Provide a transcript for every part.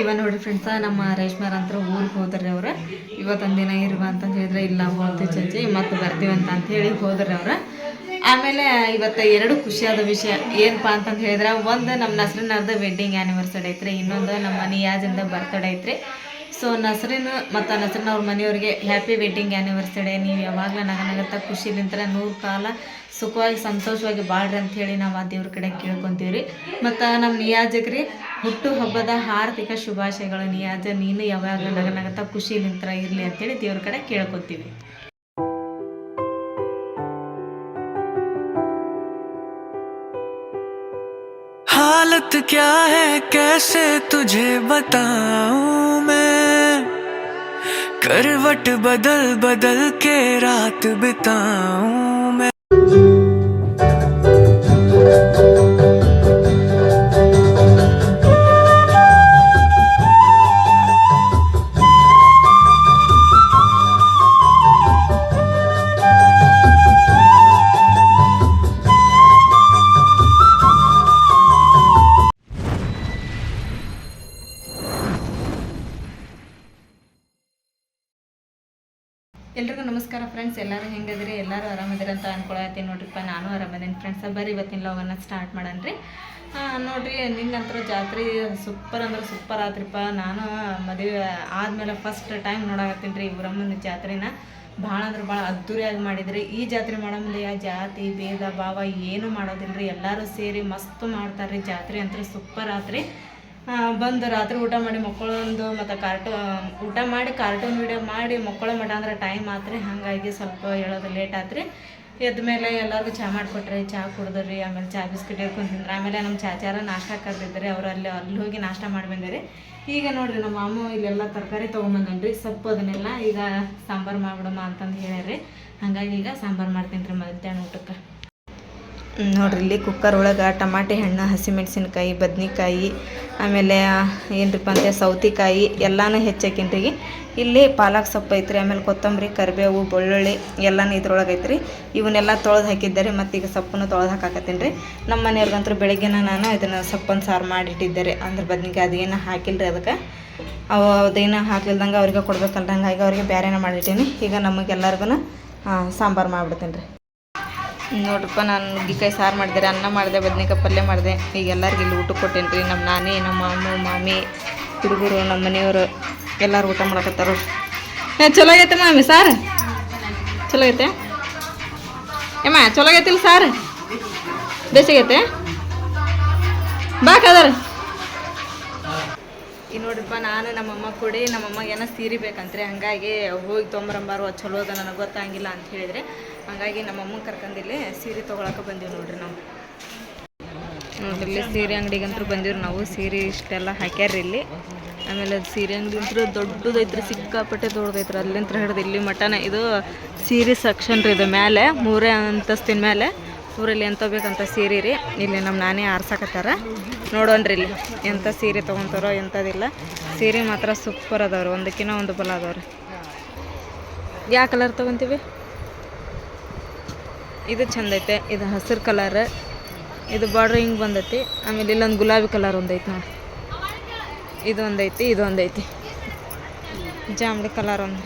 ಇವ ನೋಡಿ ಫ್ರೆಂಡ್ಸ ನಮ್ಮ ರೇಷ್ಮೆ ಅಂತ ಊರಿಗೆ ಹೋದ್ರಿ ಅವ್ರು. ಇವತ್ತೊಂದಿನ ದಿನ ಇರುವ ಅಂತ ಹೇಳಿದ್ರೆ, ಇಲ್ಲ ಹೋಗ್ತೀವಿ ಚಂಚಿ ಮತ್ತೆ ಬರ್ತೀವಂತ ಅಂತ ಹೇಳಿ ಹೋದ್ರಿ ಅವ್ರು. ಆಮೇಲೆ ಇವತ್ತು ಎರಡು ಖುಷಿಯಾದ ವಿಷಯ ಏನಪ್ಪಾ ಅಂತಂದು ಹೇಳಿದ್ರೆ, ಒಂದು ನಮ್ಮ ನಸ್ರಿನವ್ರದ್ದು ವೆಡ್ಡಿಂಗ್ ಆ್ಯನಿವರ್ಸರಿ ಐತ್ರಿ, ಇನ್ನೊಂದು ನಮ್ಮ ನಿಯಾಜಿಂದ ಬರ್ತಡೇ ಐತ್ರಿ. ಸೊ ನಸ್ರಿನ್ ಮತ್ತು ನಸ್ರಿನ್ ಅವ್ರ ಮನೆಯವ್ರಿಗೆ ಹ್ಯಾಪಿ ವೆಡ್ಡಿಂಗ್ ಆ್ಯನಿವರ್ಸರಿ ನೀವು ಯಾವಾಗಲೂ ನಗನಗತ್ತ ಖುಷಿಲಿಂತ್ರ ನೂರು ಕಾಲ ಸುಖವಾಗಿ ಸಂತೋಷವಾಗಿ ಬಾಳ್ರಿ ಅಂತ ಹೇಳಿ ನಾವು ಆ ದೇವ್ರ ಕಡೆ ಕೇಳ್ಕೊಂತೀವಿ ಮತ್ತು ನಮ್ಮ ನಿಯಾಜಕ್ರಿ, ಹುಟ್ಟು ಹಬ್ಬದ ಹಾರ್ದಿಕ ಶುಭಾಶಯಗಳು. ನಿಯಾಜ, ನೀನು ಯಾವಾಗಲೂ ನಗನಗತ್ತ ಖುಷಿಲಿಂತ್ರ ಇರಲಿ ಅಂತೇಳಿ ದೇವ್ರ ಕಡೆ ಕೇಳ್ಕೊತೀವಿ. हालत क्या है? कैसे तुझे बताऊँ मैं? करवट बदल बदल के रात बिताऊं मैं। ಫ್ರೆಂಡ್ಸ್ ಎಲ್ಲರೂ ಹೆಂಗದ್ರಿ? ಎಲ್ಲರೂ ಆರಾಮದಿರ ಅಂತ ಅನ್ಕೊಳತ್ತೀನಿ ನೋಡ್ರಿಪ್ಪ ನಾನು ಆರಾಮದೀನಿ ಫ್ರೆಂಡ್ಸ್ ಬರ್ರಿ ಇವತ್ತಿನ ಲೋಗನ್ನ ಸ್ಟಾರ್ಟ್ ಮಾಡನ್ರಿ. ನೋಡ್ರಿ, ನಿನ್ನಂತರ ಜಾತ್ರೆ ಸೂಪರ್ ಅಂದ್ರೆ ಸೂಪರ್ ಆತ್ರಿಪ್ಪ ನಾನು ಮದುವೆ ಆದಮೇಲೆ ಫಸ್ಟ್ ಟೈಮ್ ನೋಡಾಕತ್ತೀನಿ ರೀ ಇವರಮ್ಮನ ಜಾತ್ರೆನ. ಭಾಳ ಅಂದ್ರೆ ಭಾಳ ಅದ್ದೂರಿಯಾಗಿ ಮಾಡಿದ್ರಿ. ಈ ಜಾತ್ರೆ ಮಾಡೋ ಆ ಜಾತಿ, ಭೇದ, ಭಾವ ಏನು ಮಾಡೋದಿಲ್ಲ ರೀ ಎಲ್ಲರೂ ಸೇರಿ ಮಸ್ತ್ ಮಾಡ್ತಾರೆ ರೀ ಜಾತ್ರೆ ಅಂತ ಸೂಪರ್ ಆತ್ರಿ. ಬಂದು ರಾತ್ರಿ ಊಟ ಮಾಡಿ ಮಕ್ಕಳೊಂದು ಮತ್ತು ಕಾರ್ಟೂನ್ ಊಟ ಮಾಡಿ ಕಾರ್ಟೂನ್ ವಿಡಿಯೋ ಮಾಡಿ ಮಕ್ಕಳ ಮಠ ಅಂದ್ರೆ ಟೈಮ್ ಆತ್ರಿ, ಹಾಗಾಗಿ ಸ್ವಲ್ಪ ಹೇಳೋದು ಲೇಟ್ ಆತ್ರಿ. ಎದ್ದ ಮೇಲೆ ಎಲ್ಲರಿಗೂ ಚಹಾ ಮಾಡಿಕೊಟ್ರಿ ಚಹಾ ಕುಡಿದ್ರಿ, ಆಮೇಲೆ ಚಹಾ ಬಿಸ್ಕಿಟ್ ತಿಂದ್ರಿ. ಆಮೇಲೆ ನಮ್ಮ ಚಾಚಾರ ನಾಷ್ಟ ಕರೆದಿದ್ರಿ, ಅವ್ರು ಅಲ್ಲಿ ಅಲ್ಲಿ ಹೋಗಿ ನಾಷ್ಟ ಮಾಡಿ ಬಂದಿರಿ. ಈಗ ನೋಡಿರಿ ನಮ್ಮ ಅಮ್ಮ ಇಲ್ಲೆಲ್ಲ ತರಕಾರಿ ತೊಗೊಂಬಂದನ್ರಿ, ಸೊಪ್ಪು ಅದನ್ನೆಲ್ಲ ಈಗ ಸಾಂಬಾರು ಮಾಡ್ಬಿಡಮ್ಮ ಅಂತಂದು ಹೇಳ್ಯಾರಿ ಹಾಗಾಗಿ ಈಗ ಸಾಂಬಾರು ಮಾಡ್ತೀನಿ ರೀ ಮಧ್ಯಾಹ್ನ ಊಟಕ್ಕೆ. ನೋಡ್ರಿ, ಇಲ್ಲಿ ಕುಕ್ಕರ್ ಒಳಗೆ ಟಮಾಟೆ ಹಣ್ಣು, ಹಸಿಮೆಣಸಿನ್ಕಾಯಿ, ಬದ್ನೆಕಾಯಿ, ಆಮೇಲೆ, ಏನ್ರಿಪ್ಪ ಅಂತ, ಸೌತೆಕಾಯಿ ಎಲ್ಲನೂ ಹೆಚ್ಚಾಕಿನ್ರಿ ಇಲ್ಲಿ ಪಾಲಕ್ ಸೊಪ್ಪು ಐತ್ರಿ, ಆಮೇಲೆ ಕೊತ್ತಂಬರಿ, ಕರಿಬೇವು, ಬೆಳ್ಳುಳ್ಳಿ ಎಲ್ಲನೂ ಇದ್ರೊಳಗೆ ಐತ್ರಿ. ಇವನ್ನೆಲ್ಲ ತೊಳೆದು ಹಾಕಿದ್ದಾರೆ, ಮತ್ತು ಈಗ ಸೊಪ್ಪನ್ನು ತೊಳೆದು ಹಾಕಾಕತ್ತೀನಿ ರೀ ನಮ್ಮ ಮನೆಯವ್ರಿಗಂತೂ ಬೆಳಗ್ಗೆನ ನಾನು ಇದನ್ನು ಸೊಪ್ಪನ್ನು ಸಾರು ಮಾಡಿಟ್ಟಿದ್ದೆ ಅಂದ್ರೆ ಬದ್ನಿಕಾಯಿ ಅದೇನು ರೀ ಅದಕ್ಕೆ. ಅವು ಅದೇನು ಹಾಕ್ಲಿಲ್ದಂಗೆ ಅವ್ರಿಗೆ ಕೊಡ್ಬೇಕಲ್ದಂಗೆ ಹಾಗೆ ಅವ್ರಿಗೆ ಬೇರೆನೇ ಮಾಡಿಟ್ಟೀನಿ. ಈಗ ನಮಗೆಲ್ಲರಿಗೂ ಸಾಂಬಾರು ಮಾಡಿಬಿಡ್ತೀನಿ ರೀ ನೋಡ್ರಪ್ಪ, ನಾನು ನುಗ್ಗಿಕಾಯಿ ಸಾರು ಮಾಡಿದೆ, ಅನ್ನ ಮಾಡಿದೆ, ಬದ್ನಿಕಾಯಿ ಪಲ್ಯ ಮಾಡಿದೆ. ಈಗ ಎಲ್ಲರಿಗೂ ಇಲ್ಲಿ ಊಟ ಕೊಟ್ಟೇನಿ ರೀ ನಮ್ಮ ನಾನೇ ನಮ್ಮ ಮಾಮು, ಮಾಮಿ, ಹುಡುಗರು ನಮ್ಮ ಮನೆಯವರು. ಎಲ್ಲರೂ ಊಟ ಮಾಡಕತ್ತಾರ ಚಲೋ ಆಗೈತೆ ಮಾಮಿ ಸಾರು? ಚಲೋ ಐತೆ ಏಮ್ಮ, ಚಲೋ ಆಗೈತಿಲ್ಲ ಸಾರು? ಬೇಸಿಗೈತೆ ಬಾಕದಾರ ಈ ನೋಡ್ರಪ್ಪ, ನಾನು ನಮ್ಮಮ್ಮ ಕೊಡಿ ನಮ್ಮಮ್ಮಗೆ ಏನೋ ಸೀರೆ ಬೇಕಂತ್ರಿ, ಹಂಗಾಗಿ ಹೋಗಿ ತೊಂಬರಂಬಾರು, ಅದು ಚಲೋ ಅದ, ನನಗೆ ಗೊತ್ತಾಗಿಲ್ಲ ಅಂತ ಹೇಳಿದ್ರೆ. ಹಂಗಾಗಿ ನಮ್ಮಮ್ಮ ಕರ್ಕೊಂಡಿಲ್ಲಿ ಸೀರೆ ತೊಗೊಳಕ್ಕೆ ಬಂದೀವಿ ನೋಡ್ರಿ ನಾವು. ನೋಡ್ರಿ ಇಲ್ಲಿ ಸೀರೆ ಅಂಗಡಿಗಂತೂ ಬಂದೀವಿ ನಾವು. ಸೀರೆ ಇಷ್ಟೆಲ್ಲ ಹಾಕ್ಯಾರ್ರಿ ಇಲ್ಲಿ. ಆಮೇಲೆ ಅದು ಸೀರೆ ಅಂಗಡಿ ಅಂತೂ ದೊಡ್ಡದೈತ್ರಿ, ಸಿಕ್ಕಾಪಟ್ಟೆ ದೊಡ್ಡದೈತ್ರಿ. ಅಲ್ಲಿಂದ ಹಿಡಿದು ಇಲ್ಲಿ ಮಟನ, ಇದು ಸೀರೆ ಸೆಕ್ಷನ್ ರೀ ಇದು ಮೇಲೆ ಮೂರೇ ಅಂತಸ್ತಿನ ಮೇಲೆ ಊರಲ್ಲಿ ಎಂತ ಬೇಕಂತ ಸೀರೆ ರೀ. ಇಲ್ಲಿ ನಮ್ಮ ನಾನೇ ಆರ್ಸಕತ್ತಾರ. ನೋಡೋಣ್ರಿ ಇಲ್ಲಿ ಎಂಥ ಸೀರೆ ತೊಗೊತಾರೋ ಎಂಥದಿಲ್ಲ ಸೀರೆ ಮಾತ್ರ ಸೂಪರ್ ಅದಾವ್ರಿ. ಒಂದಕ್ಕಿಂತ ಒಂದು ಬಲ ಅದಾವ್ರಿ. ಯಾವ ಕಲರ್ ತೊಗೊತೀವಿ? ಇದು ಚಂದ ಐತೆ. ಇದು ಹಸಿರು ಕಲರ್. ಇದು ಬಾರ್ಡ್ರ್ ಹಿಂಗೆ ಬಂದೈತಿ. ಆಮೇಲೆ ಇಲ್ಲೊಂದು ಗುಲಾಬಿ ಕಲರ್ ಒಂದೈತಿ ನೋಡಿ. ಇದು ಒಂದೈತಿ ಇದು ಒಂದೈತಿ. ಜಾಮ್ಡಿ ಕಲರ್ ಒಂದು.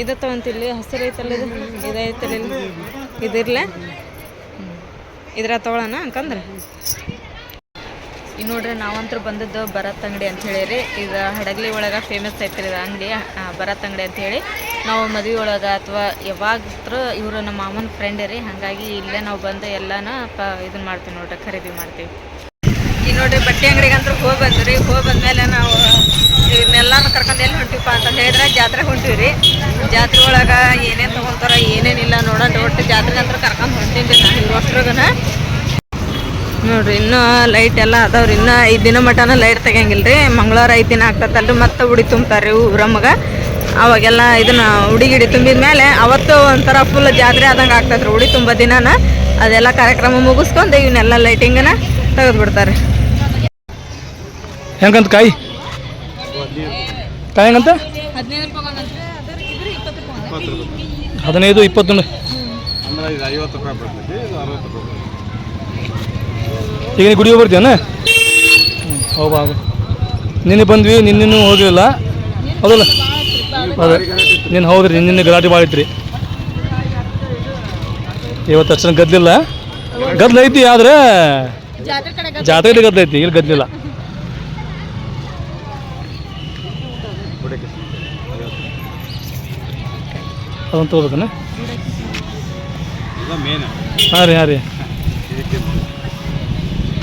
ಇದು ತೊಗೊಂತಿಲ್ಲಿ, ಹಸಿರು ಐತಲ್ಲ ಇದು? ಇದೈತಲ್ಲ ಇಲ್ಲಿ? ಇದಿರ್ಲೆ ಇದ್ರ ತೊಗೊಳೋಣ ಅಂತಂದ್ರೆ ಈಗ ನೋಡ್ರಿ ನಾವಂತೂ ಬಂದದ್ದು ಭರತ್ ಅಂಗಡಿ ಅಂತ ಹೇಳಿರಿ. ಈಗ ಹಡಗಲಿ ಒಳಗೆ ಫೇಮಸ್ ಐತ್ರಿ ಇದು ಅಂಗಡಿ. ಭರತ್ ಅಂಗಡಿ ಅಂತ ಹೇಳಿ. ನಾವು ಮದುವೆ ಒಳಗೆ ಅಥವಾ ಯಾವಾಗ್ರ ಇವರು ನಮ್ಮ ಮಾಮನ ಫ್ರೆಂಡ್ ರೀ, ಹಾಗಾಗಿ ಇಲ್ಲೇ ನಾವು ಬಂದು ಎಲ್ಲಾನ ಪ ಇದನ್ನ ಮಾಡ್ತೀವಿ ನೋಡ್ರಿ, ಖರೀದಿ ಮಾಡ್ತೀವಿ. ಈಗ ನೋಡ್ರಿ ಬಟ್ಟೆ ಅಂಗಡಿಗೆ ಅಂತ ಹೋಗಿ ಬಂದ್ರಿ, ಹೋಗಿ ಬಂದ್ಮೇಲೆ ನಾವು ಇವನ್ನೆಲ್ಲಾನು ಕರ್ಕೊಂಡು ಎಲ್ಲಿ ಹೊಂಟಿವಪ್ಪ ಅಂತ ಹೇಳಿದ್ರೆ ಜಾತ್ರೆಗೆ ಹೊಂಟಿವಿ ರೀ. ಜಾತ್ರೆ ಒಳಗೆ ಏನೇನು ತೊಗೊಂತಾರ ಏನೇನಿಲ್ಲ ನೋಡೋಣ, ಒಟ್ಟು ಜಾತ್ರೆ ಅಂತ ಕರ್ಕೊಂಡು ಹೊಂಟೀನಿ ರೀ ನಾನು ಇವಷ್ಟ್ರಾಗನ ನೋಡ್ರಿ, ಇನ್ನೂ ಲೈಟ್ ಎಲ್ಲ ಅದಾವ್ರಿ, ಇನ್ನೂ ಐದು ದಿನ ಮಟನ ಲೈಟ್ ತೆಗಿಯಂಗಿಲ್ಲ ರೀ ಮಂಗಳವಾರ ಐದು ದಿನ ಆಗ್ತದಲ್ರಿ ಮತ್ತೆ ಉಡಿ ತುಂಬ್ತಾರೆ ಊರಮ್ಮಗ. ಅವಾಗೆಲ್ಲ ಇದನ್ನ ಉಡಿ ಗಿಡಿ ತುಂಬಿದ ಮೇಲೆ ಅವತ್ತು ಒಂಥರ ಫುಲ್ ಜಾತ್ರೆ ಆದಂಗೆ ಆಗ್ತೈತೆ ಉಡಿ ತುಂಬ ದಿನಾನ ಅದೆಲ್ಲ ಕಾರ್ಯಕ್ರಮ ಮುಗಿಸ್ಕೊಂಡು ಇವನ್ನೆಲ್ಲ ಲೈಟಿಂಗನ್ನ ತೆಗೆದು ಬಿಡ್ತಾರೆ. ಹೆಂಗಂತ ಕಾಯಿ? ಕಾಯಿ ಹೆಂಗಂತ? ಹದಿನೈದು ಇಪ್ಪತ್ತೊಂದು ಈಗ ನೀ ಗುಡಿಗೆ ಬರ್ತೀಯನ ಹೌದಾ ನಿನ್ನೆ ಬಂದ್ವಿ, ನಿನ್ನೆನೂ ಹೋಗಿಲ್ಲ ಹೌದಲ್ಲ? ನಿನ್ನ ಹೌದ್ರಿ ನಿನ್ನೆ ಗಲಾಟೆ ಮಾಡಿದ್ರಿ ಇವತ್ತು ಅಷ್ಟೊಂದು ಗದ್ದಲಿಲ್ಲ ಗದ್ದಲ ಐತಿ ಆದ್ರೆ ಜಾತ್ರೆ ಕಡೆ ಜಾತ್ರೆ ಗದ್ಲ ಐತಿ ಇಲ್ಲಿ ಗದ್ದಲಿಲ್ಲ ಅದೊಂದು ತಗೋಬೇಕನ್ನ ಇದು ಮೇನ್ ಹಾಂ ರೀ ಹಾಂ ರೀ.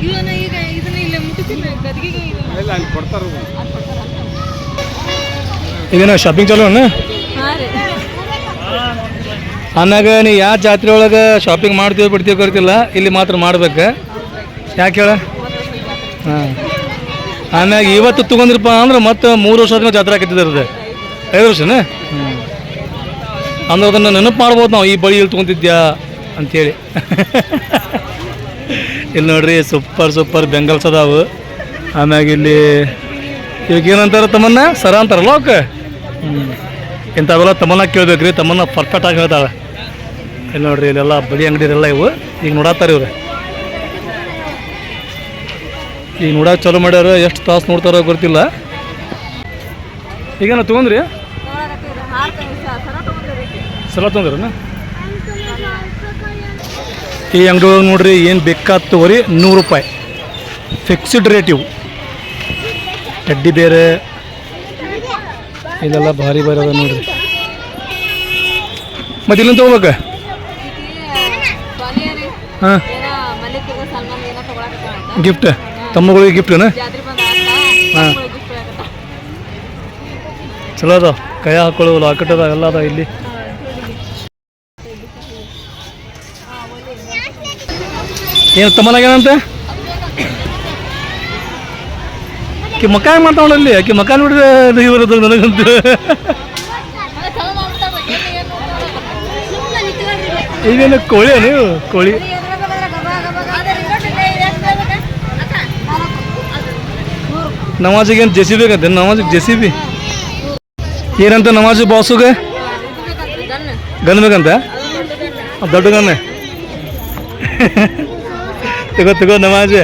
ಇದನ್ನ ಈಗ ಇದನ್ನ ಇಲ್ಲ ಮುಟ್ಟಿಸಿಲ್ಲ ಗದಿಗೆಗೆ ಇದು ಇಲ್ಲ ಅಲ್ಲಿ ಕೊಡ್ತಾರ ಇದೇನ ಶಾಪಿಂಗ್ ಚಲೋ ಅಣ್ಣ? ಅನ್ನಾಗ ನೀ ಯಾ ಜಾತ್ರೆ ಒಳಗೆ ಶಾಪಿಂಗ್ ಮಾಡ್ತೀವಿ ಬಿಡ್ತೀವಿ ಗೊತ್ತಿಲ್ಲ ಇಲ್ಲಿ ಮಾತ್ರ ಮಾಡ್ಬೇಕು. ಯಾಕೆ ಹೇಳ? ಹಾಂ. ಆಮ್ಯಾಗ ಇವತ್ತು ತೊಗೊಂಡಿರಪ್ಪ ಅಂದ್ರೆ ಮತ್ತೆ ಮೂರು ವರ್ಷ ಆದ್ಮೇಲೆ ಜಾತ್ರೆ ಹಾಕಿದ್ದಿರೋದು ಐದು ವರ್ಷನ? ಹ್ಞೂ ಅಂದ್ರೆ ಅದನ್ನು ನೆನಪು ಮಾಡ್ಬೋದು ನಾವು ಈ ಬಳಿ ಇಲ್ಲಿ ತೊಗೊಂತಿದ್ಯಾ ಅಂಥೇಳಿ ಇಲ್ಲಿ ನೋಡ್ರಿ ಸೂಪರ್ ಸೂಪರ್ ಬೆಂಗಲ್ಸ್ ಅದಾವು. ಆಮ್ಯಾಗ ಇಲ್ಲಿ ಇವಾಗ ಏನಂತಾರ ತಮ್ಮನ್ನ ಸರ ಅಂತಾರಲ್ಲ ಹ್ಞೂ ಇಂಥವೆಲ್ಲ ತಮ್ಮನ್ನ ಕೇಳ್ಬೇಕ್ರಿ, ತಮ್ಮನ್ನ ಪರ್ಫೆಕ್ಟ್ ಆಗಿ ಹೇಳ್ತಾಳೆ ಇಲ್ಲಿ ನೋಡ್ರಿ, ಇಲ್ಲೆಲ್ಲ ಬಳಿ ಅಂಗಡಿ ಎಲ್ಲ ಇವು. ಈಗ ನೋಡತ್ತಾರ ಇವ್ರು. ಈಗ ನೋಡಕ್ಕೆ ಚಾಲೂ ಮಾಡ್ಯಾರ, ಎಷ್ಟು ತಾಸು ನೋಡ್ತಾರೋ ಗೊತ್ತಿಲ್ಲ. ಈಗೇನ ತೊಗೊಂಡ್ರಿ? ಸಲ ತೊಗೊಂಡ್ರನ? ಈ ಅಂಗಡಿ ಒಳಗೆ ನೋಡ್ರಿ, ಏನು ಬೇಕಾದ ತಗೋರಿ, ನೂರು ರೂಪಾಯಿ. ಫಿಕ್ಸ್ಡ್ ರೇಟ್ ಇವು. ಕಡ್ಡಿ ಬೇರೆ ಇದೆಲ್ಲ ಭಾರಿ ಭಾರಿ ಅದ ನೋಡ್ರಿ. ಮತ್ತೆ ಇಲ್ಲೊಂದು ತಗೋಬೇಕ? ಹಾಂ. ಗಿಫ್ಟ್ ತಮ್ಮಗಳಿಗೆ ಗಿಫ್ಟ್ನ ಹಾಂ. ಚಲೋ ಅದ ಕೈ ಹಾಕೊಳ್ಳೋ ಲಾಕೆಟ್ ಅದ ಎಲ್ಲ ಅದ ಇಲ್ಲಿ. ಏನು ತಮ್ಮನಾಗೇನಂತೆ ಆಕಿ ಮಕ್ಕ ಹೆಂಗೆ ಮಾತಾಡಲ್ಲಿ ಆಕಿ ಮಕ್ಕ ನೋಡಿದ್ರೆ ಇದು ಬರೋದು ನನಗಂತೂ. ಇದೇನು ಕೋಳಿ ನೀವು? ಕೋಳಿ. ನಮಾಜಿಗೆ ಏನು ಜೆ ಸಿ ಬಿ ಬೇಕಂತೆ ನಮಾಜಿಗೆ ಜೆಸಿ ಬಿ ಏನಂತ ನಮಾಜ್ ಬಾಸುಗೆ? ಗನ್ ಬೇಕಂತ? ದೊಡ್ಡ ಗನ್ ತಗೋ ತಗೋ, ನಮಾಜ್.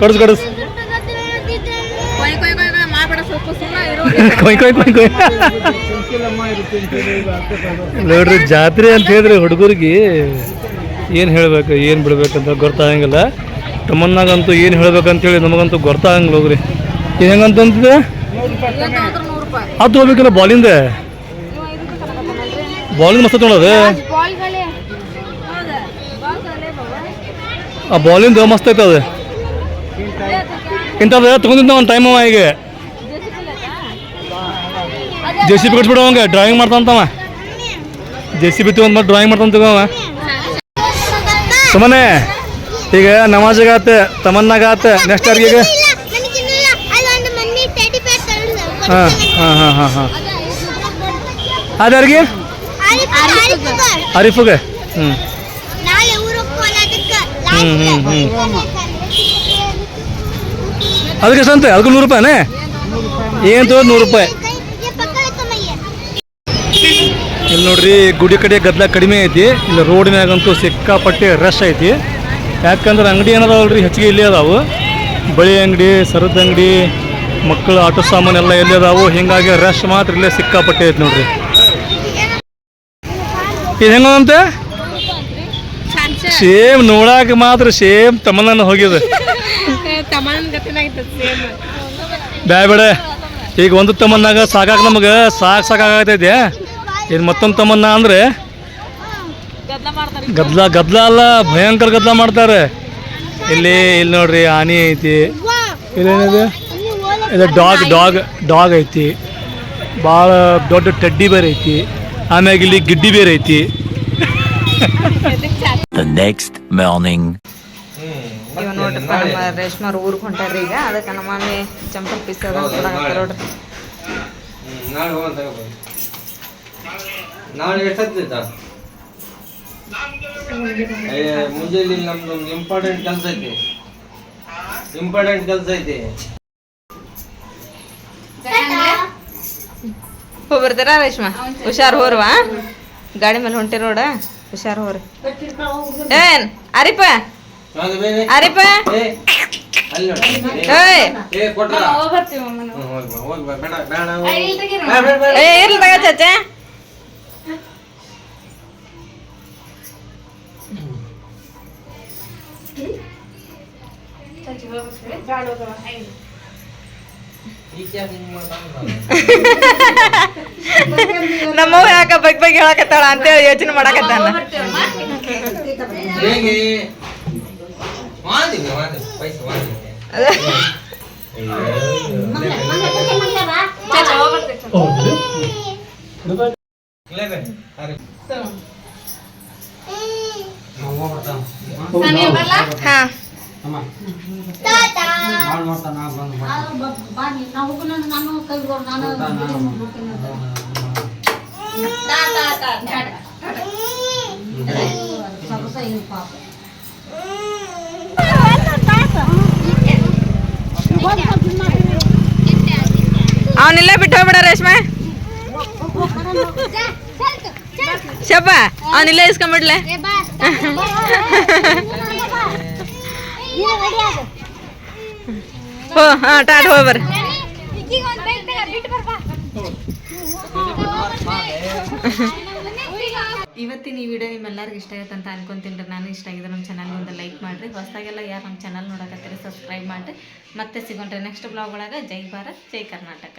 ಕೊಡಸ್ ಕೊಡಸ್. ಕೊಯ್ ಕೊಯ್ ಕೊಯ್ ಕೊಯ್. ನೋಡ್ರಿ, ಜಾತ್ರೆ ಅಂತ ಹೇಳಿದ್ರೆ ಹುಡುಗರಿಗೆ ಏನು ಹೇಳ್ಬೇಕು, ಏನು ಬಿಡ್ಬೇಕಂತ ಗೊತ್ತಾಗಂಗಿಲ್ಲ. ತಮ್ಮನ್ನಾಗಂತೂ ಏನು ಹೇಳ್ಬೇಕಂತೇಳಿ ನಮಗಂತೂ ಗೊತ್ತಾಗಂಗಿಲ್ಲ ಹೋಗ್ರಿ. ಏನು ಹೆಂಗಂತ ಅಂತಿದೆ? ನೂರು ರೂಪಾಯಿ ಅದು ಹೋಗ್ಬೇಕಲ್ಲ ಬಾಲಿಂದ? ಬಾಲಿಂದ ಮಸ್ತ್ ತೊಗೊಳೋದು ಆ ಬಾಲಿಂದ ಮಸ್ತ್ ಐತೆ ಅದು? ಇಂಥದ್ದು ತೊಗೊಂಡಿದ್ದ ಒಂದು ಟೈಮ್ ಈಗ ಜೆ ಸಿ ಬಿ ಡ್ರಾಯಿಂಗ್ ಮಾಡ್ತಾನಂತವ ಜೆ ಸಿ ಬಿ ತೊಗೊಂಡ್ ಮತ್ತೆ ಡ್ರಾಯಿಂಗ್ ಅವ. ಸುಮ್ಮನೆ ಈಗ ನಮಾಜ್ ಆತ ತಮನ್ನಾಗ ಆತ ನೆಕ್ಸ್ಟ್ ಯಾರಿಗೆ ಹಾಂ ಹಾಂ ಹಾಂ ಹಾಂ. ಹಾಂ ಅದ್ಯಾರಿಗೆ ಅರಿಫುಗೆ. ಹ್ಞೂ ಹ್ಞೂ ಹ್ಞೂ ಹ್ಞೂ. ಅದಕ್ಕೆ ಎಷ್ಟಂತೆ ಅದಕ್ಕೆ ನೂರು ರೂಪಾಯಿನೇ? ಏನು ತಗೋ ನೂರು ರೂಪಾಯಿ? ಇಲ್ಲಿ ನೋಡ್ರಿ ಗುಡಿ ಕಡೆ ಗದ್ದಲ ಕಡಿಮೆ ಐತಿ. ಇಲ್ಲಿ ರೋಡ್ ಮ್ಯಾಗಂತೂ ಸಿಕ್ಕಾಪಟ್ಟೆ ರಶ್ ಐತಿ. ಯಾಕಂದ್ರೆ ಅಂಗಡಿ ಏನದಾವಲ್ರಿ ಹೆಚ್ಚಿಗೆ ಇಲ್ಲೇ ಅದಾವು. ಬಳಿ ಅಂಗಡಿ ಸರದ ಅಂಗಡಿ ಮಕ್ಕಳ ಆಟೋ ಸಾಮಾನು ಎಲ್ಲ ಎಲ್ಲಿ ಅದಾವು. ಹಿಂಗಾಗಿ ರಶ್ ಮಾತ್ರ ಇಲ್ಲೇ ಸಿಕ್ಕಾಪಟ್ಟೆ ಐತಿ ನೋಡ್ರಿ. ಇದು ಹೆಂಗಂತೆ ಸೇಮ್ ನೋಡಾಕ ಮಾತ್ರ ಸೇಮ್ ತಮ್ಮನ ಹೋಗಿದೆ ಬ್ಯಾಡ ಈಗ ಒಂದು ತಮ್ಮನ್ನಾಗ ಸಾಕಾಗ ನಮಗೆ ಸಾಕು ಸಾಕಾಗತೈತೆ. ಇದು ಮತ್ತೊಂದು ತಮ್ಮನ್ನ ಅಂದ್ರೆ ಗದ್ಲ ಮಾಡ್ತಾರೆ ಗದ್ಲ ಅಲ್ಲ ಭಯಂಕರ ಗದ್ಲ ಮಾಡ್ತಾರೆ. ಇಲ್ಲಿ ಇಲ್ಲಿ ನೋಡ್ರಿ ಆನೆ ಐತಿ. ಇಲ್ಲೇನಿದೆ? ಇದು ಡಾಗ್ ಡಾಗ್ ಡಾಗ್ ಐತಿ. ಭಾಳ ದೊಡ್ಡ ಟಡ್ಡಿ ಬೇರೆ ಐತಿ. ಆಮ್ಯಾಗ ಇಲ್ಲಿ ಗಿಡ್ಡಿ ಬೇರೆ ಐತಿ. ನೆಕ್ಸ್ಟ್ ಮಾರ್ನಿಂಗ್ ಇವ್ ನೋಡ್ರಿಪ್ಪ ನಮ್ಮ ರೇಷ್ಮಾರ್ ಊರಿಗೆ ಹೊಂಟಾರ್ರಿ ಈಗ. ಅದಕ್ಕೆ ನಮ್ಮ ಮಮ್ಮಿ ಚಂಪಲ್ ಪೀಸ್ ಅದ ನೋಡ್ರಿ. ನಾಳೆ ಎಷ್ಟೊತ್ತಿದ್ದ ಮುಂಜಾನೆ ನಮ್ದು ಒಂದು ಇಂಪಾರ್ಟೆಂಟ್ ಕೆಲಸ ಐತಿ. ಇಂಪಾರ್ಟೆಂಟ್ ಕೆಲಸ ಐತಿ. ಹೋಗಿ ಬರ್ತೀರಾ ರೇಷ್ಮಾ? ಹುಷಾರ್ ಹೋರ್ವಾ? ಗಾಡಿ ಮೇಲೆ ಹೊಂಟಿರ ನೋಡ ಹುಷಾರ್ ಹೋರಿ. ಏನ್ ಅರಿಪ? ಅರಿಪ? ಇರ್ಲಿ ತಗೋ ಚಾಚೆ. ಈಚೆ ಯಾಕ್ ಹಿಂಗ್ ಮಾಡ್ತಾನಲ್ಲ? ನಮ್ಮವ್ವ ಯಾಕ ಬಗ್ಗೆ ಬಗ್ಗೆ ಹೇಳಕತ್ತಾಳ ಅಂತೇಳಿ ಯೋಚನೆ ಮಾಡಕತ್ತಾನ ಹೇಗೆ ಅವನಿಲ್ಲೇ ಬಿಟ್ಟು ಹೋಗ್ಬಿಡ ರೇಷ್ಮೆ. ಶಬ್ಬ ಅವನಿಲ್ಲೇ ಇಸ್ಕೊಂಬಿಡ್ಲೆ ಹೋ ಹಾ ಟಾಟ್ ಹೋಗಿ ಬರ್ರಿ ಇವತ್ತಿನ ಈ ವಿಡಿಯೋ ನಿಮ್ಮೆಲ್ಲರಿಗೂ ಇಷ್ಟ ಆಗುತ್ತೆ ಅಂತ ಅನ್ಕೊಂತೀನಿ ರೀ ನಾನು ಇಷ್ಟ ಆಗಿದೆ ನಮ್ಮ ಚಾನಲ್ಗೆ ಒಂದು ಲೈಕ್ ಮಾಡಿರಿ ಹೊಸದಾಗೆಲ್ಲ ಯಾರು ನಮ್ಮ ಚಾನಲ್ ನೋಡಕತ್ತೀರಿ ಸಬ್ಸ್ಕ್ರೈಬ್ ಮಾಡಿರಿ ಮತ್ತೆ ಸಿಗೋಣ್ರಿ ನೆಕ್ಸ್ಟ್ ಬ್ಲಾಗ್ ಒಳಗೆ ಜೈ ಭಾರತ್ ಜೈ ಕರ್ನಾಟಕ